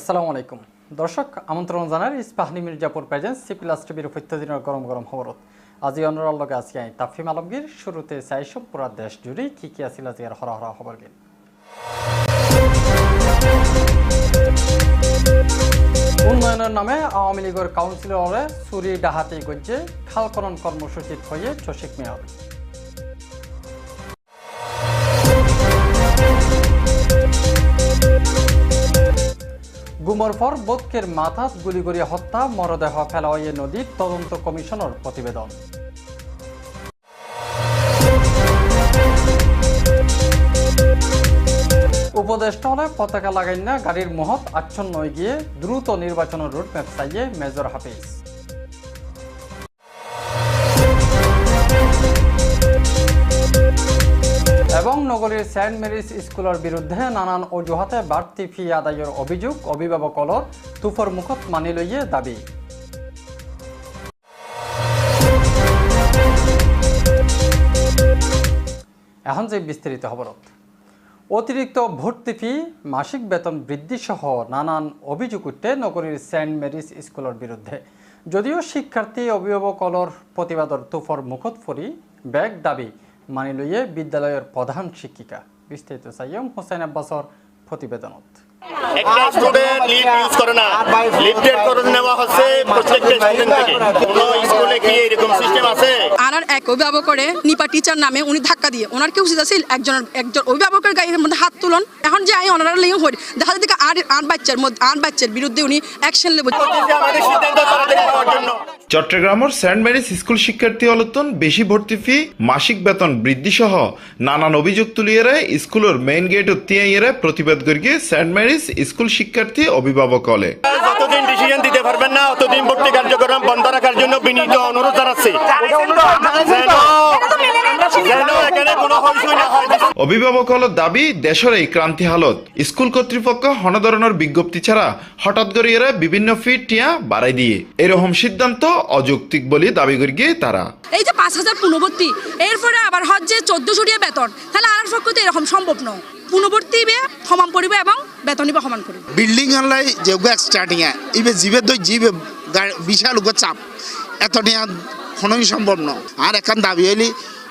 আসসালামু আলাইকুম। দর্শক, আমন্ত্রণ জানার Ispahani Mirzapur presents C plus টিভির প্রত্যেকদিনের গরম গরম খবরত। আজি অনুরাল লগে আজকে আই তাফিম আলমগীর। শুরুতে চাইসব পুরা দেশ জুড়ে কি কি আছিল আজি আর হরা হরা খবর গেল উন্নয়নের নামে আওয়ামী লীগের কাউন্সিলরে চুরি ডাহাতি গজ্জে খাল খনন কর্মসূচিত হয়ে চসিক মেয়র গুমর পর বোধকের মাথাত গুলি করে হত্যা, মরদেহ ফেলাওয়ে নদীর তদন্ত কমিশনের প্রতিবেদন উপদেষ্টা হলে পতাকা লাগাই না গাড়ির মহৎ আচ্ছন্ন গিয়ে দ্রুত নির্বাচনের রুটম্যাপ চাইয়ে মেজর হাফিজ। নগরীর সেন্ট মেরিস স্কুলের বিরুদ্ধে নানান অজুহাতে বাড়তি ফি আদায়ের অভিযোগ অভিভাবকলর তুফর মুখত মানি লইয়ে দাবি। এখন যে বিস্তারিত খবরত অতিরিক্ত ভর্তি ফি, মাসিক বেতন বৃদ্ধি সহ নানান অভিযোগ উঠে নগরীর সেন্ট মেরিস স্কুলের বিরুদ্ধে। যদিও শিক্ষার্থী, অভিভাবকলর প্রতিবাদর তুফর মুখত ফরি ব্যাগ দাবি। মানি লইয়ে বিদ্যালয়ের প্রধান শিক্ষিকা বিস্তারিত সাইয়ম হোসেন আব্বাসর প্রতিবেদনত। একটা স্টুডেন্ট লিভ ইউজ করে না। লিফটেড করে নেওয়া হচ্ছে প্রত্যেকটা স্টুডেন্ট থেকে। কোনো স্কুলে কি এরকম সিস্টেম আছে? আনার এক অভিভাবক করে নিপা টিচার নামে উনি ধাক্কা দিয়ে। ওনার কেউ উচিত আছিল একজন একজন অভিভাবকের গায়ের মধ্যে হাত তুলন। এখন যে আই হই দেখা যাচ্ছে আর আট বাচ্চার মধ্যে আট বাচ্চার বিরুদ্ধে উনি অ্যাকশন নেব। চট্টগ্রামের সেন্ট মেরিস স্কুল শিক্ষার্থী অলতন বেশি ভর্তি ফি মাসিক বেতন বৃদ্ধি সহ নানান অভিযোগ তুলিয়ে স্কুলের মেইন গেট তিয়াইয়েরে প্রতিবাদ করিয়ে সেন্ট মেরিস স্কুল শিক্ষার্থী অভিভাবক হলে। যতদিন ডিসিশন দিতে পারবেন না ততদিন ভর্তি কার্যক্রম বন্ধ রাখার জন্য বিনীত অনুরোধ জানাচ্ছি। অভিভাবক হলের দাবি দেশের এই ক্রান্তি হালত। স্কুল কর্তৃপক্ষ হন ধরনের বিজ্ঞপ্তি ছাড়া হঠাৎ করে এরা বিভিন্ন ফি টিয়া বাড়াই দিয়ে। এরকম সিদ্ধান্ত অযৌক্তিক বলে দাবি করিয়ে তারা। এই যে পাঁচ হাজার পুনর্বর্তী এরপরে আবার হজ যে চোদ্দশো বেতন। তাহলে আর পক্ষে তো এরকম সম্ভব নয়। পুনর্বর্তী বে সমান পড়িবে এবং বেতন সমান করিবে। বিল্ডিং আনলাই যেগুলো স্টার্টিং ইবে জিবে দই জিবে বিশাল উগ্র চাপ। এত নিয়ে খনই সম্ভব ন আর এখন দাবি হইলি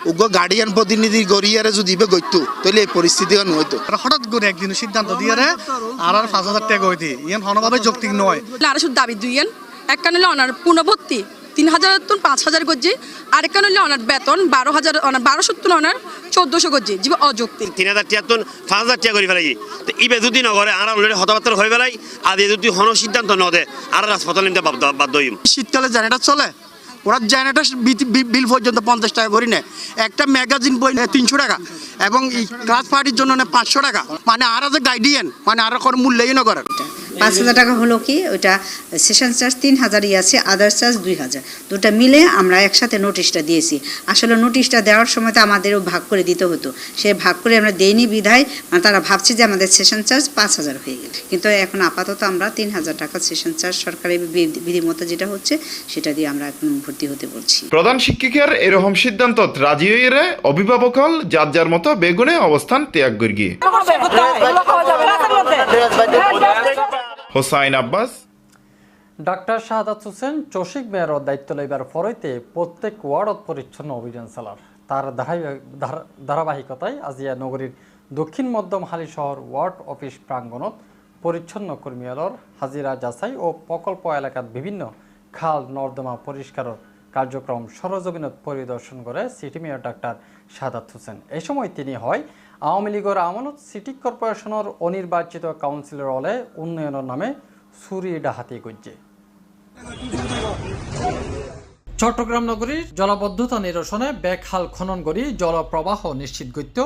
উগ্র গার্ডিয়ান প্রতিনিধি গড়িয়ারে যদি ইবে গইতো তাহলে এই পরিস্থিতি নইতো হঠাৎ করে একদিন সিদ্ধান্ত দিয়ে রে আর আর পাঁচ হাজার টাকা দিই ইয়ান হনভাবে যৌক্তিক নয়। আর শুধু দাবি দুইয়েন এক কান হলে অনার পুনর্বর্তী। তিন হাজার তুন পাঁচ হাজার গজ্জি। আর কান হলে অনার বেতন বারো হাজার অনার বারোশো তুন অনার চোদ্দশো গজ্জি। জীব অযৌক্তিক। তিন হাজার তুন পাঁচ হাজার টিয়া করে ফেলাই তো ইবে যদি নগরে আর অলরেডি হতবার্তা হয়ে ফেলাই আর এ যদি হন সিদ্ধান্ত ন দে আর হাসপাতাল নিতে বাধ্য- হইম। শীতকালে জেনারেটর চলে ওরা জেনারেটর বিল পর্যন্ত পঞ্চাশ টাকা করে নেয়। একটা ম্যাগাজিন বই নেয় তিনশো টাকা এবং ক্লাস পার্টির জন্য নেয় পাঁচশো টাকা। মানে আর যে গাইডিয়ান মানে আর কোনো মূল্যই না করার পাঁচ হাজার টাকা হলো কি ওইটা সেশন চার্জ তিন হাজারই আছে আদার চার্জ দুই হাজার দুটা মিলে আমরা একসাথে নোটিশটা দিয়েছি আসলে নোটিশটা দেওয়ার সময় তো আমাদেরও ভাগ করে দিতে হতো সে ভাগ করে আমরা দেইনি বিধায় মানে তারা ভাবছে যে আমাদের সেশন চার্জ পাঁচ হাজার হয়ে গেল কিন্তু এখন আপাতত আমরা তিন হাজার টাকা সেশন চার্জ সরকারি বিধি- বিধিমতো যেটা হচ্ছে সেটা দিয়ে আমরা এখন ভর্তি হতে বলছি প্রধান শিক্ষিকার এরকম সিদ্ধান্ত রাজি হয়ে অভিভাবক হল যার যার মতো বেগুনে অবস্থান ত্যাগ করিয়ে হোসাইন আব্বাস। ডাক্তার শাহাদাত হোসেন চসিক মেয়রের দায়িত্ব লইবার পরইতে প্রত্যেক ওয়ার্ডত পরিচ্ছন্ন অভিযান চালার। তার ধারাবাহিকতায় আজিয়া নগরীর দক্ষিণ মধ্যম হালি শহর ওয়ার্ড অফিস প্রাঙ্গণত পরিচ্ছন্ন কর্মীয়ালর হাজিরা যাচাই ও প্রকল্প এলাকাত বিভিন্ন খাল, নর্দমা পরিষ্কারের কার্যক্রম সরজমিনত পরিদর্শন করে সিটি মেয়র ডাক্তার শাহাদাত হোসেন। এই সময় তিনি হয় আওয়ামী লীগের আমলত সিটি কর্পোরেশনের অনির্বাচিত কাউন্সিলর হলে উন্নয়নের নামে সুরি ডাহাতি গজ্জে চট্টগ্রাম নগরীর জলাবদ্ধতা নিরসনে ব্যাগ খাল খনন করি জলপ্রবাহ নিশ্চিত গত্য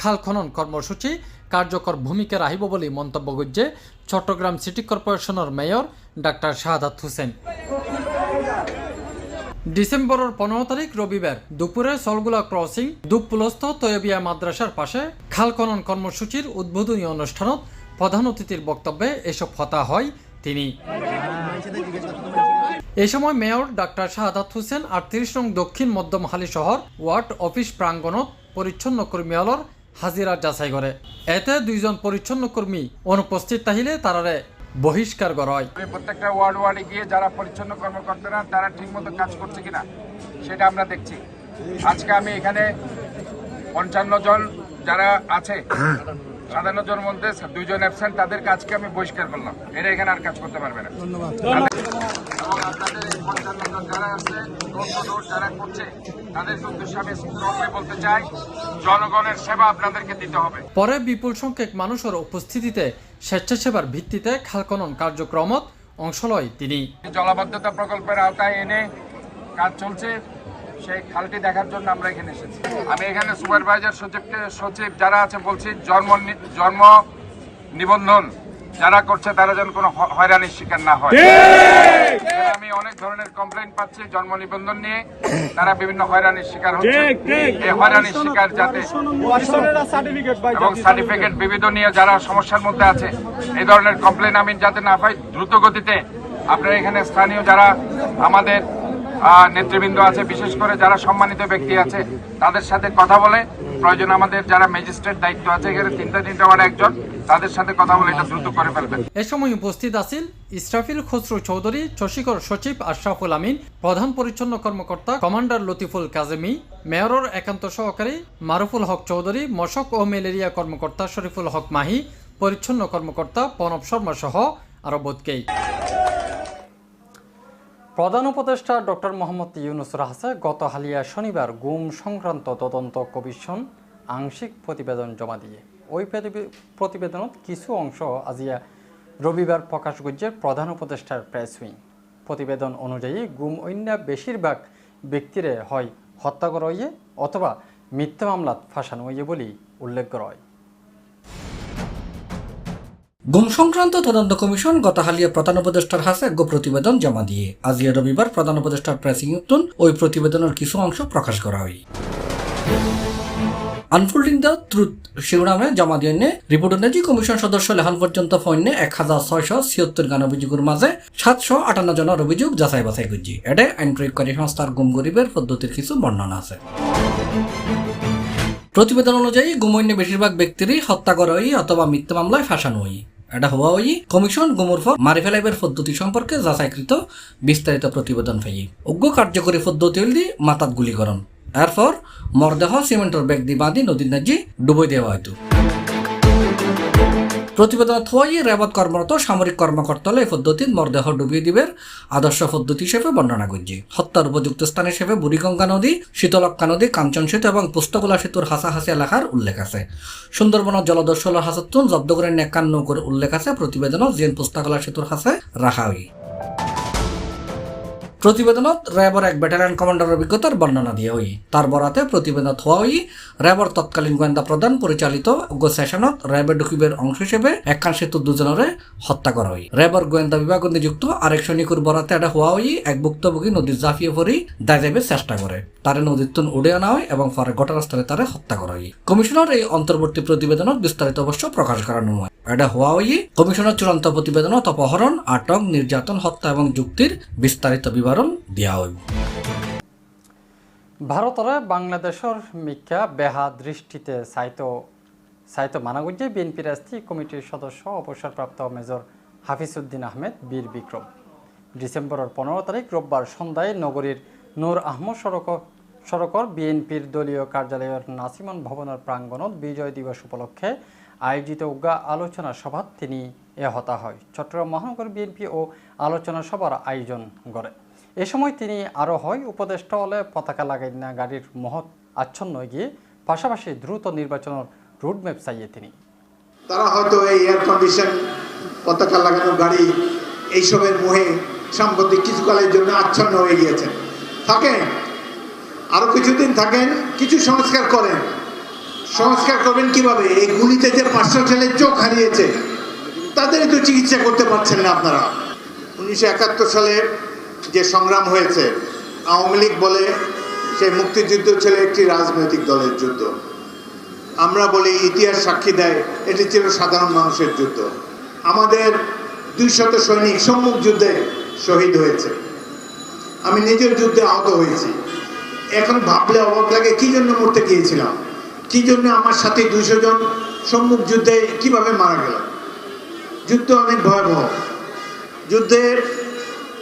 খাল খনন কর্মসূচি কার্যকর ভূমিকা রাহিব বলে মন্তব্য করছে চট্টগ্রাম সিটি কর্পোরেশনের মেয়র ডাক্তার শাহাদাত হোসেন। ডিসেম্বরের পনেরো তারিখ রবিবার দুপুরে সলগুলা ক্রসিং দুপপুলস্থ তৈবিয়া মাদ্রাসার পাশে খাল খনন কর্মসূচির উদ্বোধনী অনুষ্ঠানত প্রধান অতিথির বক্তব্যে এসব হতা হয় তিনি। এই সময় মেয়র ডাক্তার শাহাদাত হোসেন আটত্রিশ নং দক্ষিণ মধ্যম হালি শহর ওয়ার্ড অফিস প্রাঙ্গণত পরিচ্ছন্ন কর্মীয়ালর হাজিরা যাচাই করে। এতে দুইজন পরিচ্ছন্ন কর্মী অনুপস্থিত তাহিলে তারারে বহিষ্কার করা হয়। প্রত্যেকটা ওয়ার্ড ওয়ার্ডে গিয়ে যারা পরিচ্ছন্ন কর্মকর্তারা তারা ঠিকমতো কাজ করছে কিনা সেটা আমরা দেখছি। আজকে আমি এখানে পঞ্চান্ন জন যারা আছে সাধারণ জন মধ্যে দুইজন অ্যাবসেন্ট তাদের কাজকে আমি বহিষ্কার করলাম। এরা এখানে আর কাজ করতে পারবে না। ধন্যবাদ। এবং আপনাদের এই যারা আছে ডোর যারা করছে। জনগণের সেবা আপনাদেরকে দিতে হবে। পরে বিপুল সংখ্যক মানুষের উপস্থিতিতে স্বেচ্ছাসেবার ভিত্তিতে খাল খনন কার্যক্রমত অংশ লয় তিনি। জলাবদ্ধতা প্রকল্পের আওতায় এনে কাজ চলছে সেই খালটি দেখার জন্য আমরা এখানে এসেছি। আমি এখানে সুপারভাইজার সচিবকে সচিব যারা আছে বলছি জন্ম জন্ম নিবন্ধন। যারা করছে তারা যেন কোনো হয়রানির শিকার না হয়। আমি অনেক ধরনের কমপ্লেন পাচ্ছি জন্ম নিবন্ধন নিয়ে। তারা বিভিন্ন হয়রানির শিকার হচ্ছে। এই হয়রানির শিকার যাতে এবং সার্টিফিকেট বিবিধ নিয়ে যারা সমস্যার মধ্যে আছে এই ধরনের কমপ্লেন আমি যাতে না পাই দ্রুত গতিতে আপনারা এখানে স্থানীয় যারা আমাদের নেতৃবৃন্দ আছে বিশেষ করে যারা সম্মানিত ব্যক্তি আছে তাদের সাথে কথা বলে প্রয়োজন আমাদের যারা ম্যাজিস্ট্রেট দায়িত্ব আছে, এখানে তিনটা তিনটা ওয়ার্ড একজন, তাদের সাথে কথা বলে এটা দ্রুত করে ফেলবেন। এ সময় উপস্থিত আছেন ইসরাফিল খসরু চৌধুরী চশিকর সচিব আশরাফুল আমিন, প্রধান পরিচ্ছন্ন কর্মকর্তা কমান্ডার লতিফুল কাজেমি, মেয়রের একান্ত সহকারী মারুফুল হক চৌধুরী, মশক ও ম্যালেরিয়া কর্মকর্তা শরীফুল হক মাহি, পরিচ্ছন্ন কর্মকর্তা প্রণব শর্মা সহ আরও বোধকেই প্রধান উপদেষ্টা ডক্টর মোহাম্মদ ইউনুস রাহাসে গত হালিয়া শনিবার গুম সংক্রান্ত তদন্ত কমিশন আংশিক প্রতিবেদন জমা দিয়ে। ওই প্রতিবে- প্রতিবেদনত কিছু অংশ আজিয়া রবিবার প্রকাশ করছে প্রধান উপদেষ্টার প্রেস উইং। প্রতিবেদন অনুযায়ী গুম অন্য বেশিরভাগ ব্যক্তিরে হয় হত্যা করা অথবা মিথ্যা মামলাত ফাঁসানো হইয়ে বলেই উল্লেখ করা হয়। গুম সংক্রান্ত তদন্ত কমিশন গত হালিয়া প্রধান উপদেষ্টার হাতে এক প্রতিবেদন জমা দিয়ে। আজিয়া রবিবার প্রধান উপদেষ্টার প্রেসিং উত্তন ওই প্রতিবেদনের কিছু অংশ প্রকাশ করা হয়। আনফোল্ডিং দ্য ট্রুথ শিরোনামে জমা দিয়ে রিপোর্ট অনুযায়ী কমিশন সদস্য লেখান পর্যন্ত ফৈন্যে এক হাজার ছয়শো ছিয়ত্তর গান অভিযোগের মাঝে সাতশো আটান্ন জনের অভিযোগ যাচাই বাছাই করছি। এতে আইন প্রয়োগকারী সংস্থার গুম গরিবের পদ্ধতির কিছু বর্ণনা আছে। প্রতিবেদন অনুযায়ী গুমৈন্য বেশিরভাগ ব্যক্তিরই হত্যা করা অথবা মিথ্যা মামলায় ফাঁসানো হয়। এটা হওয়া ওই কমিশন গুমুর ফর মারি ফেলাইবের পদ্ধতি সম্পর্কে যাচাইকৃত বিস্তারিত প্রতিবেদন ফেই উগ্র কার্যকরী পদ্ধতি হল দি মাতাত গুলিকরণ। এরপর মরদেহ সিমেন্টর ব্যাগ দিয়ে বাঁধি নদীর নাজি ডুবই দেওয়া হয়তো প্রতিবেদন থই রেবত কর্মরত সামরিক কর্মকর্তা এই পদ্ধতিত মরদেহ ডুবিয়ে দিবের আদর্শ পদ্ধতি হিসেবে বর্ণনা করছে। হত্যার উপযুক্ত স্থান হিসেবে বুড়িগঙ্গা নদী শীতলক্ষা নদী, কাঞ্চন সেতু এবং পুস্তকলা সেতুর হাসাহাসি এলাকার উল্লেখ আছে। সুন্দরবনের জলদস্যল হাসাতুন জব্দ করে নেকান নৌকর উল্লেখ আছে। প্রতিবেদনও জিন পুস্তকলা সেতুর হাসে রাখা হয় প্রতিবেদনত র্যাবর এক ব্যাটালিয়ন কমান্ডার অভিজ্ঞতার বর্ণনা দিয়ে হই তার বরাতে প্রতিবেদনত হওয়া হই র্যাবর তৎকালীন গোয়েন্দা প্রধান পরিচালিত উগ্র সেশনত র্যাবের ডকুবের অংশ হিসেবে সেতু দুজনরে হত্যা করা হয়। র্যাবর গোয়েন্দা বিভাগ নিযুক্ত আরেক সৈনিকুর বরাতে এটা হওয়া হই এক ভুক্তভোগী নদীর জাফিয়ে পরি দায় যাবে চেষ্টা করে তারে নদীর তুন উড়ে আনা হয় এবং পরে ঘটনাস্থলে তারে হত্যা করা হয়। কমিশনার এই অন্তর্বর্তী প্রতিবেদনত বিস্তারিত অবশ্য প্রকাশ করানো হয় এটা হওয়া হই কমিশনের চূড়ান্ত প্রতিবেদনত অপহরণ আটক নির্যাতন হত্যা এবং যুক্তির বিস্তারিত বিবরণ দেওয়া হইব। ভারতরে বাংলাদেশের মিখ্যা বেহা দৃষ্টিতে সাইতো সাইতো মানাগুজ্জে বিএনপির স্থায়ী কমিটির সদস্য, অবসরপ্রাপ্ত মেজর হাফিজউদ্দিন আহমেদ, বীর বিক্রম। ডিসেম্বরের পনেরো তারিখ রোববার সন্ধ্যায় নগরীর নূর আহমদ সড়ক, সড়কর বিএনপির দলীয় কার্যালয়ের নাসিমন ভবনের প্রাঙ্গণত বিজয় দিবস উপলক্ষে আয়োজিত উগা আলোচনা সভাত তিনি এ হতা হয়। চট্টগ্রাম মহানগর বিএনপি ও আলোচনা সভার আয়োজন করে এ সময় তিনি আরও হয়, উপদেষ্টা হলে পতাকা লাগাই না, গাড়ির মহৎ আচ্ছন্ন গিয়ে পাশাপাশি দ্রুত নির্বাচনের রুটম্যাপ চাইয়ে তিনি। তারা হয়তো এই এয়ার কন্ডিশন পতাকা লাগানো গাড়ি এইসবের মোহে সাম্প্রতিক কিছুকালের জন্য আচ্ছন্ন হয়ে গিয়েছেন। থাকেন, আরও কিছুদিন থাকেন, কিছু সংস্কার করেন। সংস্কার করবেন কীভাবে? এই গুলিতে যে পাঁচশো ছেলের চোখ হারিয়েছে, তাদেরই তো চিকিৎসা করতে পারছেন না আপনারা। উনিশশো একাত্তর সালে যে সংগ্রাম হয়েছে, আওয়ামী লীগ বলে সেই মুক্তিযুদ্ধ ছিল একটি রাজনৈতিক দলের যুদ্ধ। আমরা বলি ইতিহাস সাক্ষী দেয়, এটি ছিল সাধারণ মানুষের যুদ্ধ। আমাদের দুই শত সৈনিক সম্মুখ যুদ্ধে শহীদ হয়েছে। আমি নিজের যুদ্ধে আহত হয়েছি। এখন ভাবলে অবাক লাগে, কি জন্য মরতে গিয়েছিলাম? কি জন্য আমার সাথে দুইশো জন সম্মুখ যুদ্ধে কীভাবে মারা গেল? যুদ্ধ অনেক ভয়াবহ। যুদ্ধে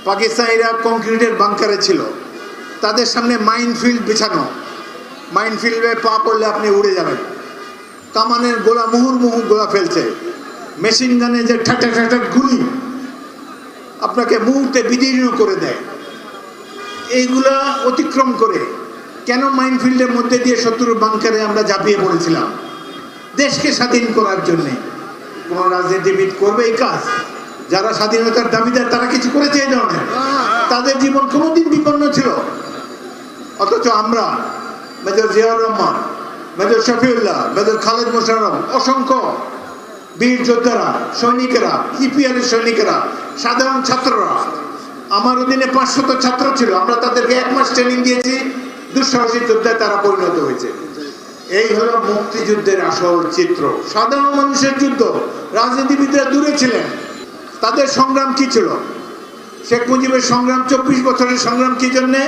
পাকিস্তানিরা কংক্রিটের বাংকারে ছিল। তাদের সামনে মাইনফিল্ড বিছানো। মাইনফিল্ডে পা পড়লে আপনি উড়ে যাবেন। কামানের গোলা মুহুর মুহুর গোলা ফেলছে। মেশিন গানে যে ঠাটা ঠাটা গুলি আপনাকে মুহূর্তে বিদীর্ণ করে দেয়। এইগুলা অতিক্রম করে কেন মাইনফিল্ডের মধ্যে দিয়ে শত্রুর বাংকারে আমরা ঝাঁপিয়ে পড়েছিলাম? দেশকে স্বাধীন করার জন্যে কোনো রাজনীতিবিদ করবে এই কাজ? যারা স্বাধীনতার দাবিদার, তারা কিছু করেছে এই ধরনের। তাদের জীবন কোনোদিন বিপন্ন ছিল। অথচ আমরা, major Ziaur Rahman, major Shafiullah, major Khaled Mosharraf, অসংখ্য বীর যোদ্ধারা, সৈনিকেরা ইপিআর সৈনিকেরা, সাধারণ ছাত্ররা, আমার অধীনে পাঁচশত ছাত্র ছিল। আমরা তাদেরকে এক মাস ট্রেনিং দিয়েছি। দুঃসাহসী যোদ্ধায় তারা পরিণত হয়েছে। এই হলো মুক্তিযুদ্ধের আসল চিত্র। সাধারণ মানুষের যুদ্ধ। রাজনীতিবিদরা দূরে ছিলেন। তাদের সংগ্রাম কি ছিল? শেখ মুজিবের সংগ্রাম, চব্বিশ বছরের সংগ্রাম কি জন্যে?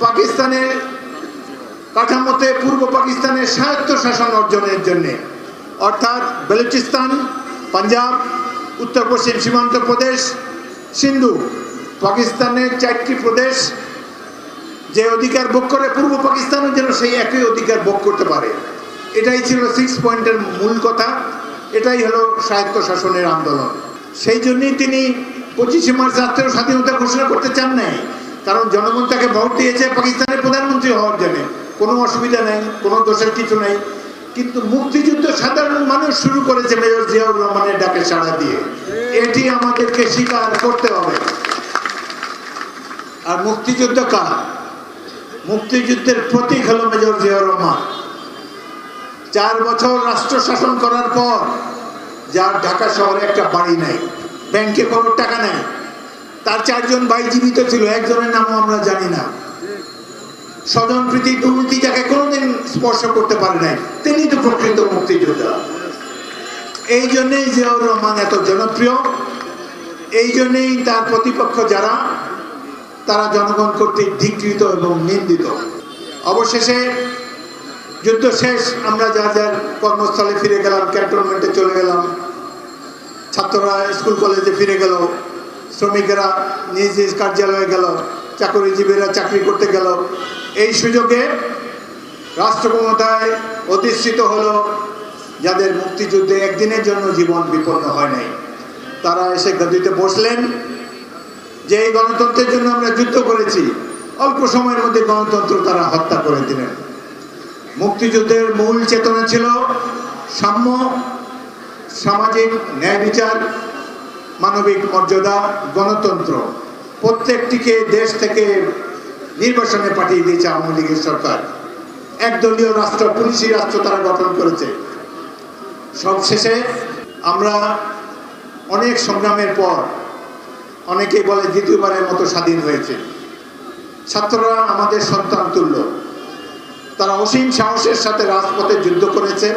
পাকিস্তানের কাঠামোতে পূর্ব পাকিস্তানের স্বায়ত্ত শাসন অর্জনের জন্যে। অর্থাৎ বেলুচিস্তান, পাঞ্জাব, উত্তর পশ্চিম সীমান্ত প্রদেশ, সিন্ধু, পাকিস্তানের চারটি প্রদেশ যে অধিকার ভোগ করে, পূর্ব পাকিস্তানও যেন সেই একই অধিকার ভোগ করতে পারে। এটাই ছিল সিক্স পয়েন্টের মূল কথা। এটাই হলো স্বায়ত্ত শাসনের আন্দোলন। সেই জন্যই তিনি পঁচিশে মার্চ রাত্রেও স্বাধীনতা ঘোষণা করতে চান নাই। কারণ জনগণ তাকে ভোট দিয়েছে পাকিস্তানের প্রধানমন্ত্রী হওয়ার জন্য। কোনো অসুবিধা নেই, কোনো দোষের কিছু নেই। কিন্তু মুক্তিযুদ্ধ সাধারণ মানুষ শুরু করেছে মেজর জিয়াউর রহমানের ডাকে সাড়া দিয়ে। এটি আমাদেরকে স্বীকার করতে হবে। আর মুক্তিযুদ্ধ কার? মুক্তিযুদ্ধের প্রতীক হল মেজর জিয়াউর রহমান। চার বছর রাষ্ট্র শাসন করার পর যার ঢাকা শহরে একটা বাড়ি নাই। ব্যাংকে কোনো টাকা নেই। তার চারজন ভাই জীবিত ছিল, একজনের নামও আমরা জানি না। স্বজন প্রীতি দুর্নীতি যাকে কোনোদিন স্পর্শ করতে পারে নাই। তিনি তো প্রকৃত মুক্তিযোদ্ধা। এই জন্যেই জিয়াউর রহমান এত জনপ্রিয়। এই জন্যেই তার প্রতিপক্ষ যারা, তারা জনগণ কর্তৃক ধিকৃত এবং নিন্দিত। অবশেষে যুদ্ধ শেষ, আমরা যার যার কর্মস্থলে ফিরে গেলাম, ক্যান্টনমেন্টে চলে গেলাম। ছাত্ররা স্কুল, কলেজে ফিরে গেল। শ্রমিকেরা নিজ নিজ কার্যালয়ে গেল। চাকরিজীবীরা চাকরি করতে গেল। এই সুযোগে রাষ্ট্র ক্ষমতায় অধিষ্ঠিত হলো, যাদের মুক্তিযুদ্ধে একদিনের জন্য জীবন বিপন্ন হয় নাই। তারা এসে গদিতে বসলেন যে এই গণতন্ত্রের জন্য আমরা যুদ্ধ করেছি। অল্প সময়ের মধ্যে গণতন্ত্র তারা হত্যা করে দিলেন। মুক্তিযুদ্ধের মূল চেতনা ছিল সাম্য, সামাজিক ন্যায় বিচার, মানবিক মর্যাদা, গণতন্ত্র। প্রত্যেকটিকে দেশ থেকে নির্বাচনে পাঠিয়ে দিয়েছে আওয়ামী লীগের সরকার। একদলীয় রাষ্ট্র, পুলিশি রাষ্ট্র তারা গঠন করেছে। সবশেষে আমরা অনেক সংগ্রামের পর অনেকেই বলে দ্বিতীয়বারের মতো স্বাধীন হয়েছে। ছাত্ররা আমাদের সন্তান তুল্য। তারা অসীম সাহসের সাথে রাজপথে যুদ্ধ করেছে।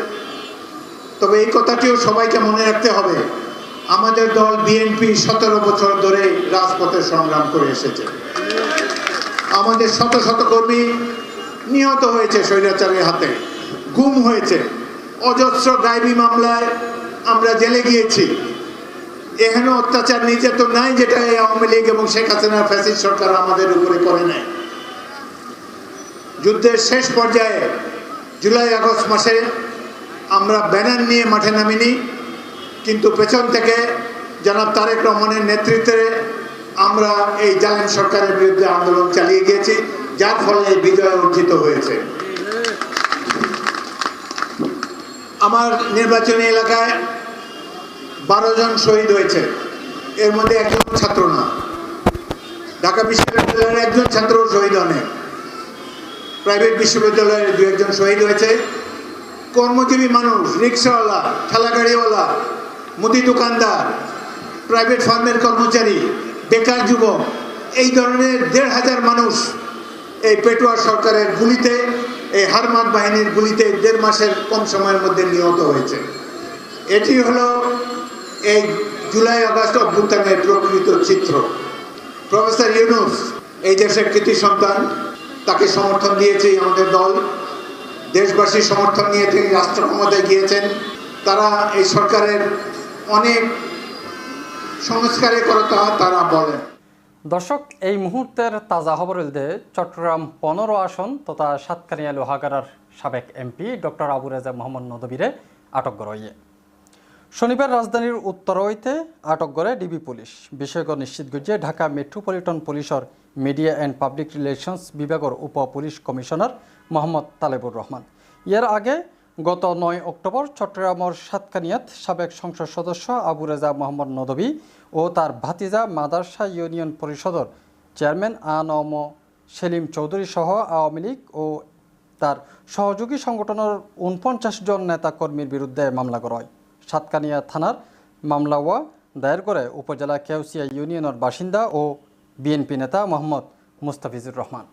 তবে এই কথাটিও সবাইকে মনে রাখতে হবে, আমাদের দল বিএনপি সতেরো বছর ধরে রাজপথে সংগ্রাম করে এসেছে। আমাদের শত শত কর্মী নিহত হয়েছে স্বৈরাচারের হাতে, গুম হয়েছে। অজস্র গাইবী মামলায় আমরা জেলে গিয়েছি। এখানে অত্যাচার নির্যাতন নাই যেটা এই আওয়ামী লীগ এবং শেখ হাসিনার ফ্যাসিস সরকার আমাদের উপরে করে নেয় যুদ্ধের শেষ পর্যায়ে জুলাই আগস্ট মাসে আমরা ব্যানার নিয়ে মাঠে নামিনি, কিন্তু পেছন থেকে জনাব তারেক রহমানের নেতৃত্বে আমরা এই জালেম সরকারের বিরুদ্ধে আন্দোলন চালিয়ে গিয়েছি, যার ফলে এই বিজয় অর্জিত হয়েছে। আমার নির্বাচনী এলাকায় বারো জন শহীদ হয়েছে। এর মধ্যে একজন ছাত্র না। ঢাকা বিশ্ববিদ্যালয়ের একজন ছাত্র শহীদ অনেক প্রাইভেট বিশ্ববিদ্যালয়ের দু একজন শহীদ হয়েছে। কর্মজীবী মানুষ, রিক্সাওয়ালা, ঠেলাগাড়িওয়ালা, মুদি দোকানদার, প্রাইভেট ফার্মের কর্মচারী, বেকার যুবক, এই ধরনের দেড় হাজার মানুষ এই পেটুয়া সরকারের গুলিতে, এই হারমাদ বাহিনীর গুলিতে দেড় মাসের কম সময়ের মধ্যে নিহত হয়েছে। এটি হলো এই জুলাই আগস্ট অভ্যুত্থানের প্রকৃত চিত্র। প্রফেসর ইউনুস, এই দেশের কৃতি সন্তান তাকে সমর্থন দিয়েছে আমাদের দল। দেশবাসীর সমর্থন নিয়ে তিনি রাষ্ট্র ক্ষমতায় গিয়েছেন। তারা এই সরকারের অনেক সংস্কারে করতে হয় তারা বলেন। দর্শক, এই মুহূর্তের তাজা খবর বলতে চট্টগ্রাম পনেরো আসন তথা সাতকানিয়া লোহাগাড়ার সাবেক এমপি ডক্টর আবু রেজা মোহাম্মদ নদবীরে আটক হইয়ে শনিবার রাজধানীর উত্তর হইতে আটক করে ডিবি পুলিশ। বিষয়ক নিশ্চিত করছে ঢাকা মেট্রোপলিটন পুলিশের মিডিয়া অ্যান্ড পাবলিক রিলেশনস বিভাগের উপ পুলিশ কমিশনার মোহাম্মদ তালেবুর রহমান। এর আগে গত নয় অক্টোবর চট্টগ্রামের সাতকানিয়াত সাবেক সংসদ সদস্য আবু রেজা মোহাম্মদ নদবী ও তার ভাতিজা মাদারসা ইউনিয়ন পরিষদের চেয়ারম্যান আনম সেলিম চৌধুরী সহ আওয়ামী লীগ ও তার সহযোগী সংগঠনের উনপঞ্চাশ জন নেতা কর্মীর বিরুদ্ধে মামলা করা হয়। সাতকানিয়া থানার মামলাওয়া দায়ের করে উপজেলা কেউসিয়া ইউনিয়নের বাসিন্দা ও বিএনপি নেতা মোহাম্মদ মুস্তাফিজুর রহমান।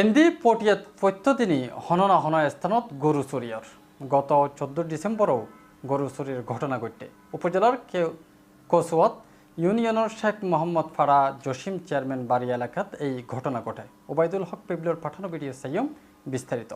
এন্দি পটিয়াত প্রত্যদিনই হননা হন স্থানত গরু চুরিয়র গত চোদ্দ ডিসেম্বরও গরু চুরির ঘটনা ঘটে। উপজেলার কসুয়াত ইউনিয়নের শেখ মোহাম্মদ ফাড়া জসিম চেয়ারম্যান বাড়ি এলাকাত এই ঘটনা ঘটে। ওবায়দুল হক পিবলোর পাঠানো ভিডিও সাইয়ম বিস্তারিত।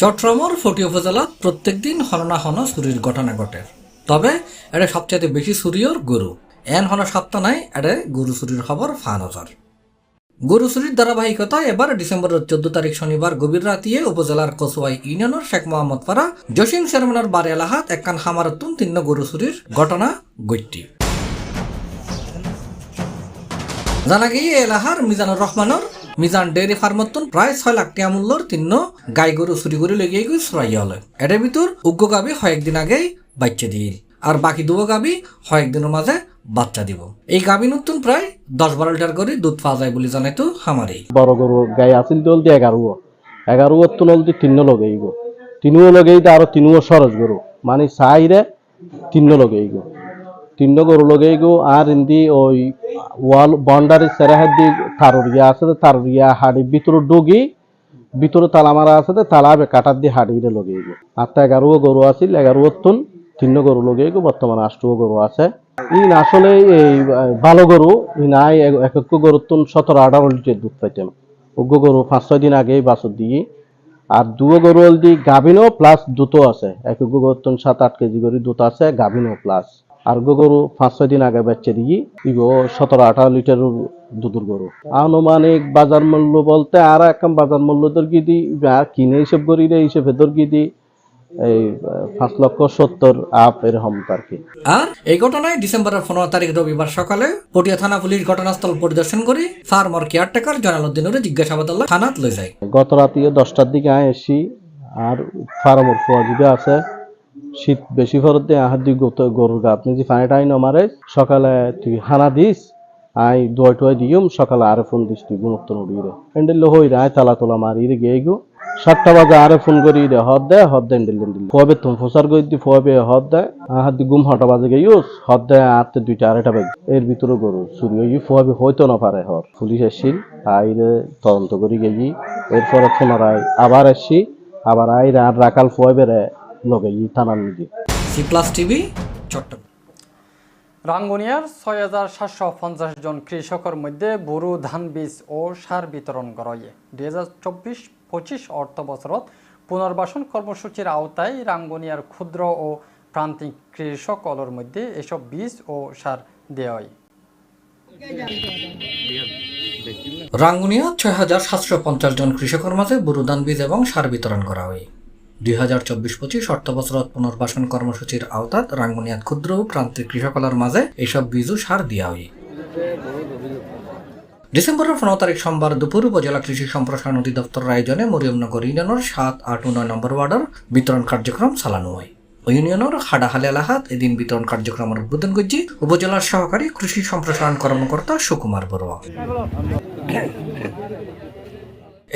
চট্টগ্রামের ফটি উপজেলাত প্রত্যেকদিন হননা হন চুরির ঘটনা ঘটে। তবে এটা সবচেয়ে বেশি চুরিয়র গরু এন হন নাই এটা গরু চুরির খবর ফান হাজার গরু চুরির ধারাবাহিকতায় এবার ডিসেম্বরের চোদ্দ তারিখ শনিবার গভীর রাতিয়ে উপজেলার কসুয়াই ইউনিয়নের শেখ মোহাম্মদ ফারা জসিম চেয়ারম্যানের বারে এলাহাত একখান হামারতুন তিন্ন গরু চুরির ঘটনা গৈটি জানা গিয়ে এলাহার মিজানুর রহমানের মিজান ডেয়ারি ফার্মতন প্রায় ছয় লাখ টাকা মূল্যর তিন্ন গাই গরু চুরি করে লেগে গিয়ে চুরাইয়া হলে। এটার ভিতর উগ্র গাবি কয়েকদিন আগেই বাচ্চা দিল আর বাকি দুবো গাবি কয়েকদিনের মাঝে বাচ্চা দিব। এই গাবি নতুন প্রায় দশ বারো লিটার করে দুধ পাওয়া যায় বলে জানাইতো খামারেই বড় গরু গাই আছিল দল দিয়ে এগারো। এগারো তো নল দিয়ে তিন্ন লগাইব তিনুও লগাই আর তিনুও সরজ গরু। মানে চাইরে তিন্ন লগাইব তিন্ন গরু লগাইব আর ইন্দি ওই ওয়াল বাউন্ডারি সেরাহের দি তারুরিয়া আছে তারুরিয়া হাড়ি ভিতরে ডুগি ভিতরে তালা মারা আছে তালা কাটার দিয়ে হাড়িরে লগাইব আর তা এগারো গরু আছিল এগারো তুন তিন্ন গরু লগাইব বর্তমানে আষ্টও গরু আছে ইন আসলে এই ভালো গরু নাই এক এক গরু তুন সতেরো আঠারো লিটার দুধ পাইতাম ওগো গরু পাঁচ ছয় দিন আগেই বাছর দিয়ে আর দুও গরু হল দি গাভিনও প্লাস দুটো আছে এক গরু তুন সাত আট কেজি গরু দুটো আছে গাভিনও প্লাস আর গো গরু পাঁচ ছয় দিন আগে বাচ্চা দিয়ে ইগো সতেরো আঠারো লিটার দুধের গরু। আনুমানিক বাজার মূল্য বলতে আর একদম বাজার মূল্য দরকি দি আর কিনে হিসেব করি রে হিসেবে দরকি দি এই পাঁচ লক্ষ সত্তর আপ এরকম আর কি। আর এই ঘটনায় ডিসেম্বরের পনেরো তারিখ রবিবার সকালে পটিয়া থানা পুলিশ ঘটনাস্থল পরিদর্শন করে ফার্মার কেয়ারটেকার জনালুদ্দিনের জিজ্ঞাসাবাদ থানাত লই যায়। গত রাতে দশটার দিকে আয় এসি আর ফার্মর ফুয়াজিবে আছে শীত বেশি ফরত দিয়ে আহার দি গরুর গা। আপনি যে পানিটা আইন আমারে, সকালে তুই হানা দিস, আই দোয়াই টোয়াই দিম সকালে আরে ফোন দিস তুই গুণত্ব নড়ি রে। এন্ডেল হই রে, আয় তালা তোলা মারি রে গিয়ে গো। সাতটা বাজে আরে ফোন করি রে, হদ দে হদ দে এন্ডেল এন্ডেল ফুয়াবে তুমি ফসার গই দি, ফুয়াবে হদ দে। আহার দি গুম হটা বাজে গিয়ে ইউস হদ দে আটতে দুইটা, আড়াইটা বাজে। এর ভিতরে গরু চুরি হই, ফুয়াবে হইতো না পারে হর। পুলিশ এসছিল আইরে তদন্ত করি গেছি এরপরে পুনরায় আবার এসছি, আবার আইরে আর রাকাল ফুয়াবে রে লগে ই থানার নিদি সি প্লাস টিভি, চট্টগ্রাম। রাঙ্গুনিয়ার ছয় হাজার সাতশো পঞ্চাশ জন কৃষকের মধ্যে বোরো ধান, বীজ ও সার বিতরণ করা হয়। দুই হাজার চব্বিশ পঁচিশ অর্থ বছরত পুনর্বাসন কর্মসূচির আওতায় রাঙ্গুনিয়ার ক্ষুদ্র ও প্রান্তিক কৃষকলর মধ্যে এসব বীজ ও সার দেওয়া হয়। রাঙ্গুনিয়া ছয় হাজার সাতশো পঞ্চাশ জন কৃষকের মাঝে বুরুদান বীজ এবং সার বিতরণ করা হয়। দুই হাজার চব্বিশ পঁচিশ অর্থ বছরত পুনর্বাসন কর্মসূচির আওতাত রাঙ্গুনিয়াত ক্ষুদ্র প্রান্তিক কৃষকলার মাঝে এইসব বীজ সার দেওয়া হয়। ডিসেম্বরের পনেরো তারিখ সোমবার দুপুর উপজেলা কৃষি সম্প্রসারণ অধিদপ্তর আয়োজনে মরিয়মনগর ইউনিয়নের সাত আট ও নয় নম্বর ওয়ার্ডের বিতরণ কার্যক্রম চালানো হয়। ইউনিয়নের হাডাহাল এলাকাত এদিন বিতরণ কার্যক্রমের উদ্বোধন করছি উপজেলার সহকারী কৃষি সম্প্রসারণ কর্মকর্তা সুকুমার বড়ুয়া।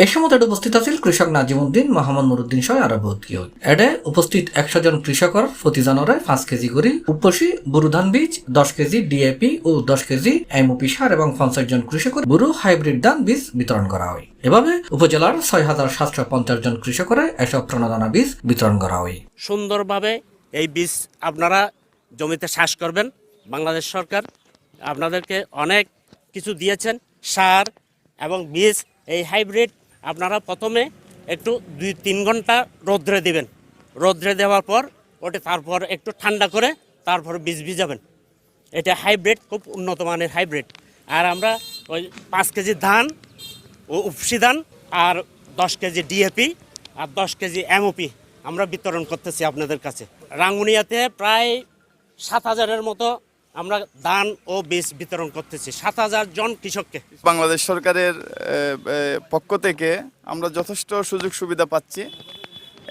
এই সময় উপস্থিত আছিল কৃষক নাজিমুদ্দিন, মোহাম্মদ নুরুদ্দিন সহ আরও বহুত কেউ। এডে উপস্থিত একশো জন কৃষকর প্রতিজনরে পাঁচ কেজি করে উপসি বুরু ধান বীজ, দশ কেজি ডিএপি ও দশ কেজি এমওপি সার এবং পঞ্চাশ জন কৃষকর বুরু হাইব্রিড ধান বীজ বিতরণ করা হয়। এভাবে উপজেলার ছয় হাজার সাতশো পঞ্চাশ জন কৃষকরে এসব প্রণোদনা বীজ বিতরণ করা হয়। সুন্দরভাবে এই বীজ আপনারা জমিতে চাষ করবেন। বাংলাদেশ সরকার আপনাদেরকে অনেক কিছু দিয়েছেন, সার এবং বীজ, এই হাইব্রিড আপনারা প্রথমে একটু দুই তিন ঘণ্টা রোদ্রে দিবেন। রোদ্রে দেওয়ার পর ওটা তারপর একটু ঠান্ডা করে তারপর বীজ ভিজাবেন। এটা হাইব্রিড, খুব উন্নত মানের হাইব্রিড। আর আমরা ওই পাঁচ কেজি ধান ও উপসি ধান আর দশ কেজি ডিএপি আর দশ কেজি এমওপি আমরা বিতরণ করতেছি আপনাদের কাছে। রাঙ্গুনিয়াতে প্রায় সাত হাজারের মতো আমরা দান ও বীজ বিতরণ করতেছি। সাত হাজার জন কৃষককে। বাংলাদেশ সরকারের পক্ষ থেকে আমরা যথেষ্ট সুযোগ সুবিধা পাচ্ছি।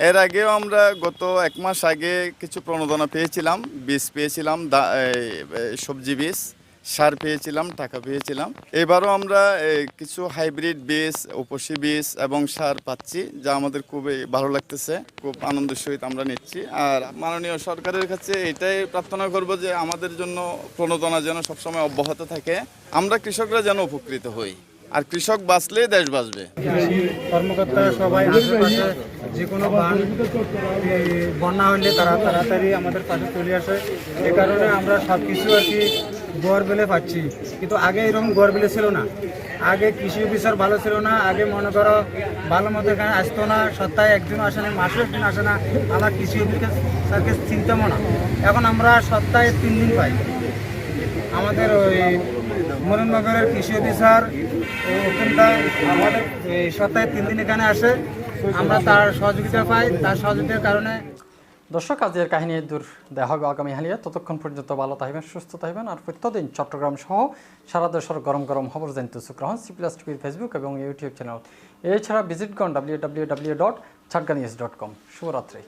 এর আগেও আমরা গত এক মাস আগে কিছু প্রণোদনা পেয়েছিলাম, বীজ পেয়েছিলাম সবজি বীজ। সার পেয়েছিলাম, টাকা পেয়েছিলাম। এবারও আমরা কিছু হাইব্রিড বীজ, উপসী বীজ এবং সার পাচ্ছি, যা আমাদের খুবই ভালো লাগতেছে, খুব আনন্দের সহিত আমরা নিচ্ছি। আর মাননীয় সরকারের কাছে এটাই প্রার্থনা করব যে আমাদের জন্য প্রণোদনা যেন সবসময় অব্যাহত থাকে। আমরা কৃষকরা যেন উপকৃত হই, আর কৃষক বাঁচলেই দেশ বাঁচবে। কর্মকর্তা সবাই আশেপাশে যে কোনো বান বন্যা হলে তারা তাড়াতাড়ি আমাদের পাশে চলে আসে। এ কারণে আমরা সব কিছু আর কি গড় বেলে পাচ্ছি। কিন্তু আগে এরকম গড় বেলে ছিল না। আগে কৃষি অফিসার ভালো ছিল না, আগে মনে করো ভালো মতো এখানে আসতো না, সপ্তাহে একদিন আসে না, মাসে একদিন আসে না। আমরা কৃষি অফিসার স্যারকে চিনতামও না। এখন আমরা সপ্তাহে তিন দিন পাই। আমাদের ওই মরণনগরের কৃষি অফিসার ওখানটা আমাদের সপ্তাহে তিন দিন এখানে আসে। আমরা তার সহযোগিতা পাই। তার সহযোগিতার কারণে দর্শক, আজকের কাহিনী দূর দেখা হবে আগামী হালিয়া। ততক্ষণ পর্যন্ত ভালো থাকবেন, সুস্থ থাকবেন আর প্রত্যেকদিন চট্টগ্রাম সহ সারা দেশের গরম গরম খবর জানতে সুগ্রহণ সি প্লাস টিভির ফেসবুক এবং ইউটিউব চ্যানেল এছাড়া ভিজিট করুন W W W dot Chatga news dot com শুভরাত্রি।